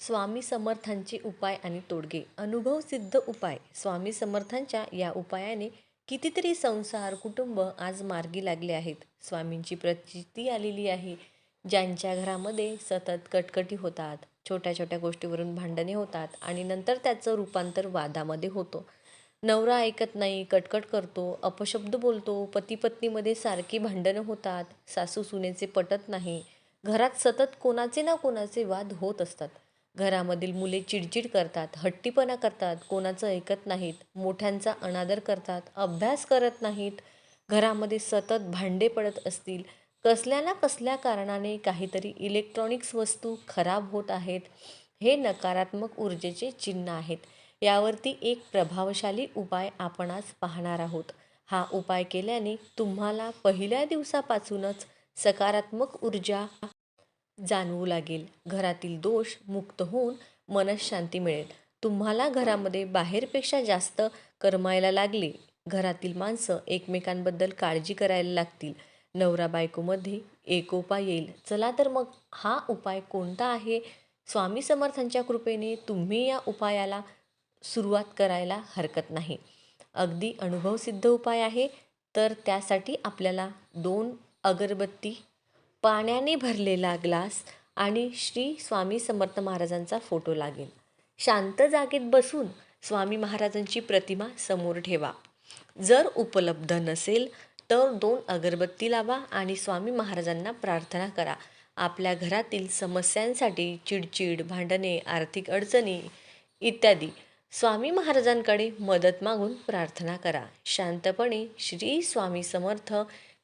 स्वामी समर्थांचे उपाय आणि तोडगे. अनुभवसिद्ध उपाय. स्वामी समर्थांच्या या उपायाने कितीतरी संसार कुटुंब आज मार्गी लागले आहेत. स्वामींची प्रचिती आलेली आहे. ज्यांच्या घरामध्ये सतत कटकटी होतात छोट्या छोट्या गोष्टीवरून भांडणे होतात आणि नंतर त्याचं रूपांतर वादामध्ये होतो. नवरा ऐकत नाही कटकट करतो अपशब्द बोलतो पती पत्नीमध्ये सारखी भांडणं होतात सासू सुनेचे पटत नाही. घरात सतत कोणाचे ना कोणाचे वाद होत असतात. घरामधील मुले चिडचिड करतात हट्टीपणा करतात कोणाचं ऐकत नाहीत मोठ्यांचा अनादर करतात अभ्यास करत नाहीत घरामध्ये सतत भांडे पडत असतील. कसल्या ना कसल्या कारणाने काहीतरी इलेक्ट्रॉनिक्स वस्तू खराब होत आहेत हे नकारात्मक ऊर्जेचे चिन्ह आहेत. यावरती एक प्रभावशाली उपाय आपण आज पाहणार आहोत. हा उपाय केल्याने तुम्हाला पहिल्या दिवसापासूनच सकारात्मक ऊर्जा जाणवू लागेल. घरातील दोष मुक्त होऊन मनशांती मिळेल. तुम्हाला घरामध्ये बाहेरपेक्षा जास्त करमायला लागले. घरातील माणसं एकमेकांबद्दल काळजी करायला लागतील. नवरा बायकोमध्ये एकोपा येईल. चला तर मग हा उपाय कोणता आहे? स्वामी समर्थांच्या कृपेने तुम्ही या उपायाला सुरुवात करायला हरकत नाही. अगदी अनुभवसिद्ध उपाय आहे. तर त्यासाठी आपल्याला दोन अगरबत्ती पाण्याने भरलेला ग्लास आणि श्री स्वामी समर्थ महाराजांचा फोटो लागेल. शांत जागेत बसून स्वामी महाराजांची प्रतिमा समोर ठेवा. जर उपलब्ध नसेल तर दोन अगरबत्ती लावा आणि स्वामी महाराजांना प्रार्थना करा. आपल्या घरातील समस्यांसाठी चिडचिड भांडणे आर्थिक अडचणी इत्यादी स्वामी महाराजांकडे मदत मागून प्रार्थना करा. शांतपणे श्री स्वामी समर्थ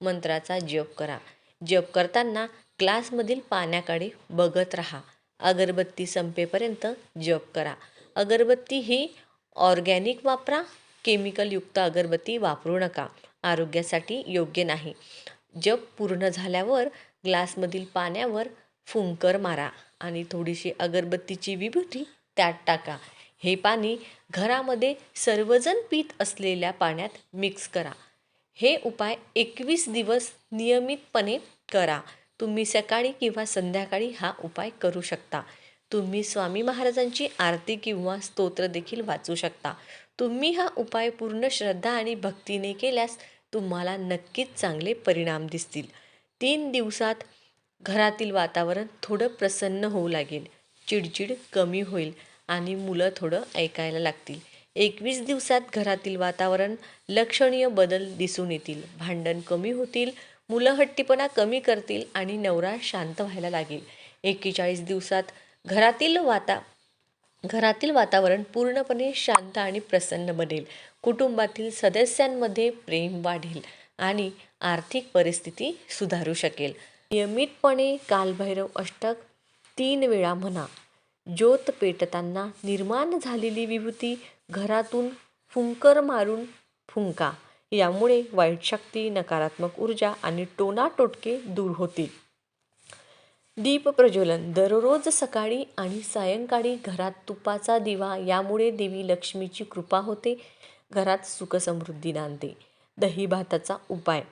मंत्राचा जप करा. जप करताना ग्लासमधील पाण्याकडे बघत राहा. अगरबत्ती संपेपर्यंत जप करा. अगरबत्ती ही ऑर्गॅनिक वापरा केमिकलयुक्त अगरबत्ती वापरू नका. आरोग्यासाठी योग्य नाही. जप पूर्ण झाल्यावर ग्लासमधील पाण्यावर फुंकर मारा आणि थोडीशी अगरबत्तीची विभूती त्यात टाका. हे पाणी घरामध्ये सर्वजण पीत असलेल्या पाण्यात मिक्स करा. हे उपाय एकवीस दिवस नियमितपणे करा. तुम्ही सकाळी किंवा संध्याकाळी हा उपाय करू शकता. तुम्ही स्वामी महाराजांची आरती किंवा स्तोत्र देखील वाचू शकता. तुम्ही हा उपाय पूर्ण श्रद्धा आणि भक्तीने केल्यास तुम्हाला नक्कीच चांगले परिणाम दिसतील. तीन दिवसात घरातील वातावरण थोडं प्रसन्न होऊ लागेल. चिडचिड कमी होईल आणि मुलं थोडं ऐकायला लागतील. एकवीस दिवसात घरातील वातावरण लक्षणीय बदल दिसून येतील. भांडण कमी होतील. मुलं हट्टीपणा कमी करतील आणि नवरा शांत व्हायला लागेल. एक्केचाळीस दिवसात घरातील वाता घरातील वातावरण पूर्णपणे शांत आणि प्रसन्न बनेल. कुटुंबातील सदस्यांमध्ये प्रेम वाढेल आणि आर्थिक परिस्थिती सुधारू शकेल. नियमितपणे कालभैरव अष्टक तीन वेळा म्हणा. ज्योत पेटताना निर्माण झालेली विभूती घरातून फुंकर मारून फुंका. यामुळे वाईट शक्ती नकारात्मक ऊर्जा आणि टोनाटोटके दूर होतील. दीप प्रज्वलन दररोज सकाळी आणि सायंकाळी घरात तुपाचा दिवा यामुळे देवी लक्ष्मीची कृपा होते घरात सुखसमृद्धी नांदते. दही भाताचा उपाय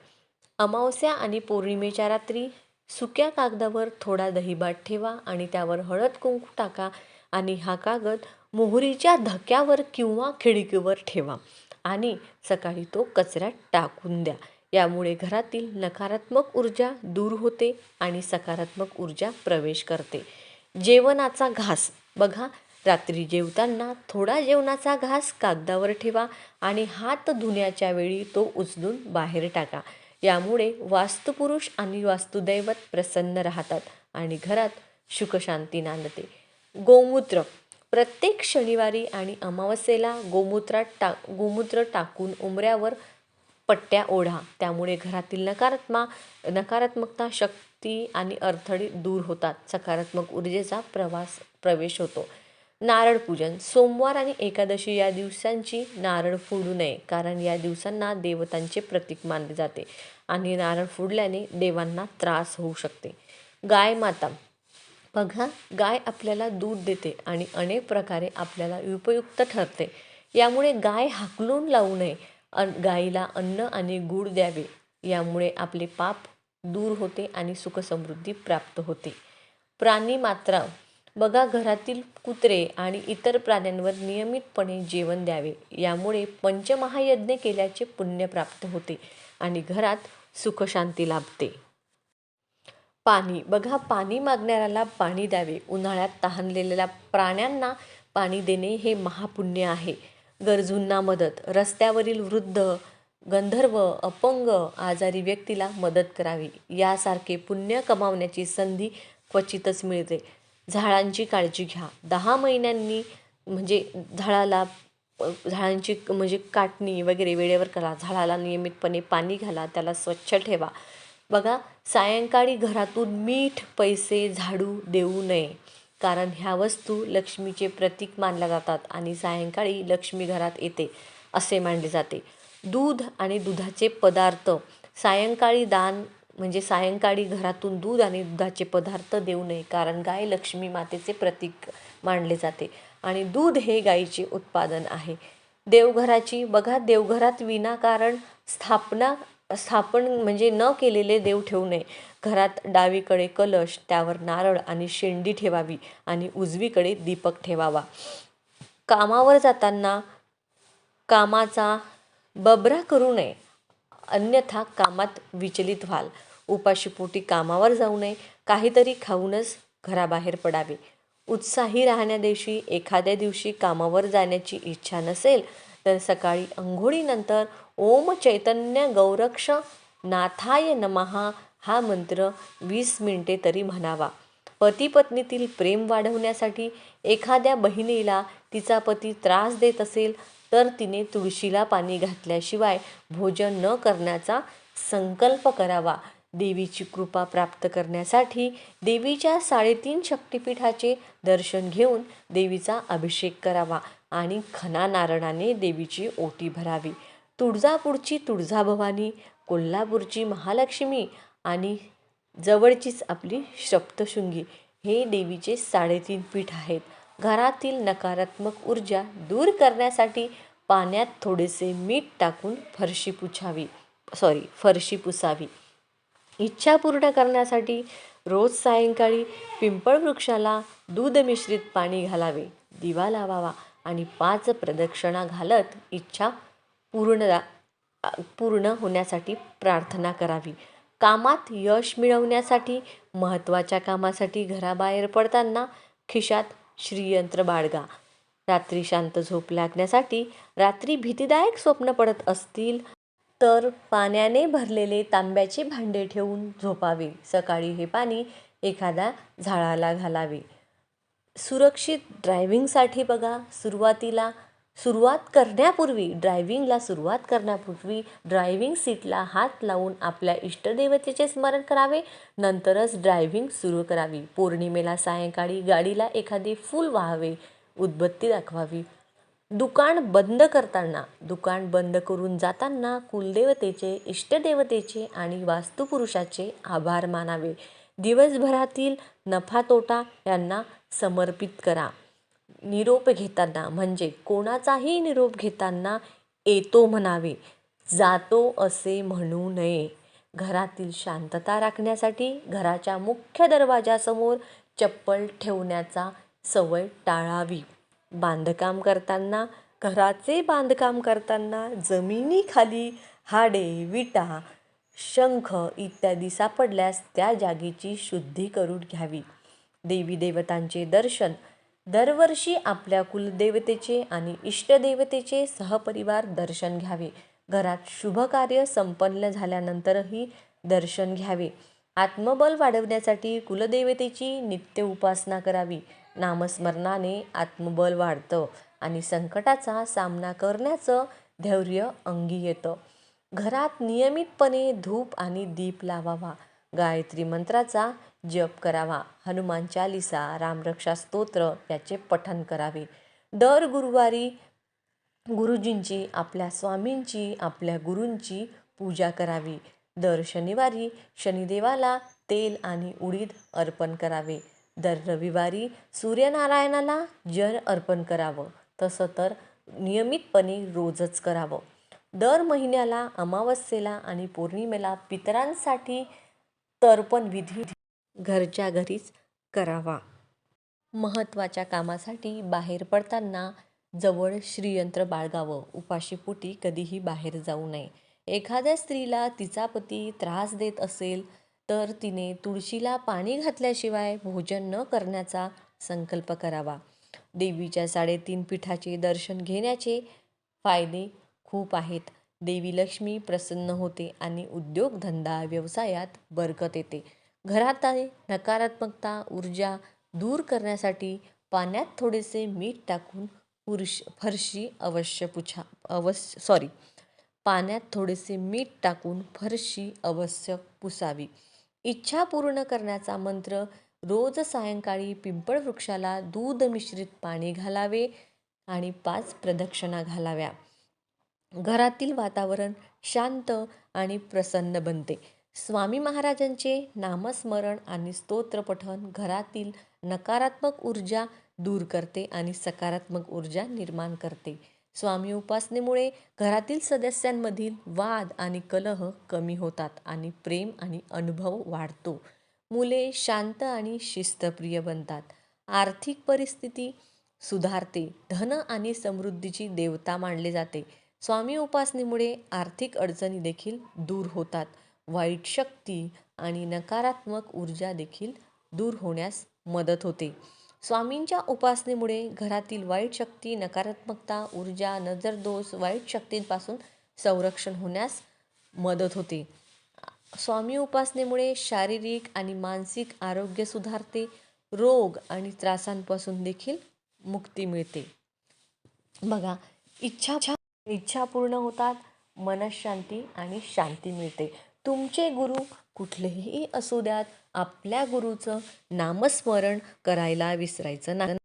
अमावस्या आणि पौर्णिमेच्या रात्री सुक्या कागदावर थोडा दहीभात ठेवा आणि त्यावर हळद कुंकू टाका आणि हा कागद मोहरीच्या धक्यावर किंवा खिडकीवर ठेवा. आणि सकाळी तो कचऱ्यात टाकून द्या. यामुळे घरातील नकारात्मक ऊर्जा दूर होते आणि सकारात्मक ऊर्जा प्रवेश करते. जेवणाचा घास. बघा रात्री जेवताना थोडा जेवणाचा घास कागदावर ठेवा आणि हात धुण्याच्या वेळी तो उचलून बाहेर टाका. यामुळे वास्तुपुरुष आणि वास्तुदैवत प्रसन्न राहतात आणि घरात सुखशांती नांदते. गोमूत्र. प्रत्येक शनिवारी आणि अमावस्येला गोमूत्रात टा गोमूत्र टाकून उमऱ्यावर पट्ट्या ओढा. त्यामुळे घरातील नकारात्मा नकारात्मकता शक्ती आणि अडथळे दूर होतात. सकारात्मक ऊर्जेचा प्रवास प्रवेश होतो. नारळ पूजन. सोमवार आणि एकादशी या दिवसांची नारळ फोडू नये कारण या दिवसांना देवतांचे प्रतीक मानले जाते आणि नारळ फोडल्याने देवांना त्रास होऊ शकते. गाय माता. बघा गाय आपल्याला दूध देते आणि अनेक प्रकारे आपल्याला उपयुक्त ठरते. यामुळे गाय हाकलून लावू नये. अन गायीला अन्न आणि गूळ द्यावे. यामुळे आपले पाप दूर होते आणि सुखसमृद्धी प्राप्त होते. प्राणी मात्रा. बघा घरातील कुत्रे आणि इतर प्राण्यांवर नियमितपणे जेवण द्यावे. यामुळे पंचमहायज्ञ केल्याचे पुण्य प्राप्त होते आणि घरात सुखशांती लाभते. पाणी. बघा पाणी मागणाऱ्याला पाणी द्यावे. उन्हाळ्यात तहानलेल्या प्राण्यांना पाणी देणे हे महापुण्य आहे. गरजूंना मदत. रस्त्यावरील वृद्ध गंधर्व अपंग आजारी व्यक्तीला मदत करावी. यासारखे पुण्य कमावण्याची संधी क्वचितच मिळते. झाडांची काळजी घ्या. दहा महिन्यांनी म्हणजे झाडाला झाडांची म्हणजे काटणी वगैरे वेळेवर करा. झाडाला नियमितपणे पाणी घाला. त्याला स्वच्छ ठेवा. बघा सायंकाळी घरातून मीठ पैसे झाडू देऊ नये. कारण ह्या वस्तू लक्ष्मीचे प्रतीक मानल्या जातात आणि सायंकाळी लक्ष्मी घरात येते असे मानले जाते. दूध आणि दुधाचे पदार्थ. सायंकाळी दान म्हणजे सायंकाळी घरातून दूध आणि दुधाचे पदार्थ देऊ नये कारण गाय लक्ष्मी मातेचे प्रतीक मानले जाते. आणि दूध हे गायीचे उत्पादन आहे. देवघराची बघा देवघरात विनाकारण स्थापना स्थापन म्हणजे न केलेले देव ठेवू नये घरात डावीकडे कलश त्यावर नारळ आणि शेंडी ठेवावी आणि उजवीकडे दीपक ठेवावा. कामावर जाताना कामाचा बबरा करू नये अन्यथा कामात विचलित व्हाल. उपाशीपोटी कामावर जाऊ नये काहीतरी खाऊनच घराबाहेर पडावे. उत्साही राहण्यादिवशी एखाद्या दिवशी कामावर जाण्याची इच्छा नसेल तर सकाळी अंघोळीनंतर ओम चैतन्य गौरक्ष नाथाय नमहा हा मंत्र वीस मिनिटे तरी म्हणावा. पती पत्नीतील प्रेम वाढवण्यासाठी एखाद्या बहिणीला तिचा पती त्रास देत असेल तर तिने तुळशीला पाणी घातल्याशिवाय भोजन न करण्याचा संकल्प करावा. देवीची कृपा प्राप्त करण्यासाठी देवीच्या साडेतीन शक्तिपीठाचे दर्शन घेऊन देवीचा अभिषेक करावा आणि खना नारळाने देवीची ओटी भरावी. तुळजापूरची तुळजाभवानी कोल्हापूरची महालक्ष्मी आणि जवळचीच आपली सप्तशृंगी हे देवीचे साडेतीन पीठ आहेत. घरातील नकारात्मक ऊर्जा दूर करण्यासाठी पाण्यात थोडेसे मीठ टाकून फरशी पुछावी सॉरी फरशी पुसावी. इच्छा पूर्ण करण्यासाठी रोज सायंकाळी पिंपळ वृक्षाला दूध मिश्रित पाणी घालावे. दिवा लावावा आणि पाच प्रदक्षिणा घालत इच्छा पूर्ण पूर्ण होण्यासाठी प्रार्थना करावी. कामात यश मिळवण्यासाठी महत्त्वाच्या कामासाठी घराबाहेर पडताना खिशात श्रीयंत्र बाळगा. रात्री शांत झोप लागण्यासाठी रात्री भीतीदायक स्वप्न पडत असतील तर पाण्याने भरलेले तांब्याचे भांडे ठेवून झोपावे. सकाळी हे पाणी एखाद्या झाडाला घालावे. सुरक्षित ड्रायव्हिंगसाठी बघा. सुरुवातीला सुरुवात करण्यापूर्वी ड्रायव्हिंगला सुरुवात करण्यापूर्वी ड्रायव्हिंग सीटला हात लावून आपल्या इष्टदेवतेचे स्मरण करावे. नंतरच ड्रायव्हिंग सुरू करावी. पौर्णिमेला सायंकाळी गाडीला एखादे फूल वाहावे. उदबत्ती दाखवावी. दुकान बंद करताना दुकान बंद करून जाताना कुलदेवतेचे इष्टदेवतेचे आणि वास्तुपुरुषाचे आभार मानावे. दिवसभरातील नफा तोटा यांना समर्पित करा. निरोप घेताना म्हणजे कोणाचाही निरोप घेताना येतो म्हणावे जातो असे म्हणू नये. घरातील शांतता राखण्यासाठी घराच्या मुख्य दरवाजासमोर चप्पल ठेवण्याचा सवय टाळावी. बांधकाम करताना घराचे बांधकाम करताना जमिनीखाली हाडे विटा शंख इत्यादी सापडल्यास त्या जागेची शुद्धी करून घ्यावी. देवी देवतांचे दर्शन दरवर्षी आपल्या कुलदेवतेचे आणि इष्टदेवतेचे सहपरिवार दर्शन घ्यावे. घरात शुभकार्य संपन्न झाल्यानंतरही दर्शन घ्यावे. आत्मबल वाढवण्यासाठी कुलदेवतेची नित्य उपासना करावी. नामस्मरणाने आत्मबल वाढतं आणि संकटाचा सामना करण्याचं धैर्य अंगी येतं. घरात नियमितपणे धूप आणि दीप लावावा. गायत्री मंत्राचा जप करावा. हनुमान चालिसा रामरक्षा स्तोत्र याचे पठन करावे. दर गुरुवारी गुरुजींची आपल्या स्वामींची आपल्या गुरूंची पूजा करावी. दर शनिवारी शनिदेवाला तेल आणि उडीद अर्पण करावे. दर रविवारी सूर्यनारायणाला जल अर्पण करावं. तसं तर नियमितपणे रोजच करावं. दर महिन्याला अमावस्येला आणि पौर्णिमेला पितरांसाठी तर्पण विधी घरच्या घरीच करावा. महत्त्वाच्या कामासाठी बाहेर पडताना जवळ श्रीयंत्र बाळगावं. उपाशीपोटी कधीही बाहेर जाऊ नये. एखाद्या स्त्रीला तिचा पती त्रास देत असेल तर तिने तुळशीला पाणी घातल्याशिवाय भोजन न करण्याचा संकल्प करावा. देवीच्या साडेतीन पीठाचे दर्शन घेण्याचे फायदे खूप आहेत. देवी लक्ष्मी प्रसन्न होते आणि उद्योगधंदा व्यवसायात बरकत येते. घरात नकारात्मकता ऊर्जा दूर करण्यासाठी पाण्यात थोडेसे मीठ टाकून पुरुष फरशी अवश्य पुछा अवश्य सॉरी पाण्यात थोडेसे मीठ टाकून फरशी अवश्य पुसावी. इच्छा पूर्ण करण्याचा मंत्र रोज सायंकाळी पिंपळ वृक्षाला दूध मिश्रित पाणी घालावे आणि पाच प्रदक्षिणा घालाव्या. घरातील वातावरण शांत आणि प्रसन्न बनते. स्वामी महाराजांचे नामस्मरण आणि स्तोत्रपठण घरातील नकारात्मक ऊर्जा दूर करते आणि सकारात्मक ऊर्जा निर्माण करते. स्वामी उपासनेमुळे घरातील सदस्यांमधील वाद आणि कलह कमी होतात आणि प्रेम आणि अनुभव वाढतो. मुले शांत आणि शिस्तप्रिय बनतात. आर्थिक परिस्थिती सुधारते. धन आणि समृद्धीची देवता मानले जाते. स्वामी उपासनेमुळे आर्थिक अडचणी देखील दूर होतात. वाईट शक्ती आणि नकारात्मक ऊर्जा देखील दूर होण्यास मदत होते. स्वामींच्या उपासनेमुळे घरातील वाईट शक्ती नकारात्मकता ऊर्जा नजरदोष वाईट शक्तींपासून संरक्षण होण्यास मदत होते. स्वामी उपासनेमुळे शारीरिक आणि मानसिक आरोग्य सुधारते. रोग आणि त्रासांपासून देखील मुक्ती मिळते. बघा इच्छा इच्छा पूर्ण होतात मनशांती आणि शांती मिळते. तुमचे गुरु कुठलेही असू द्यात आपल्या गुरुचं नामस्मरण करायला विसरायचं नाही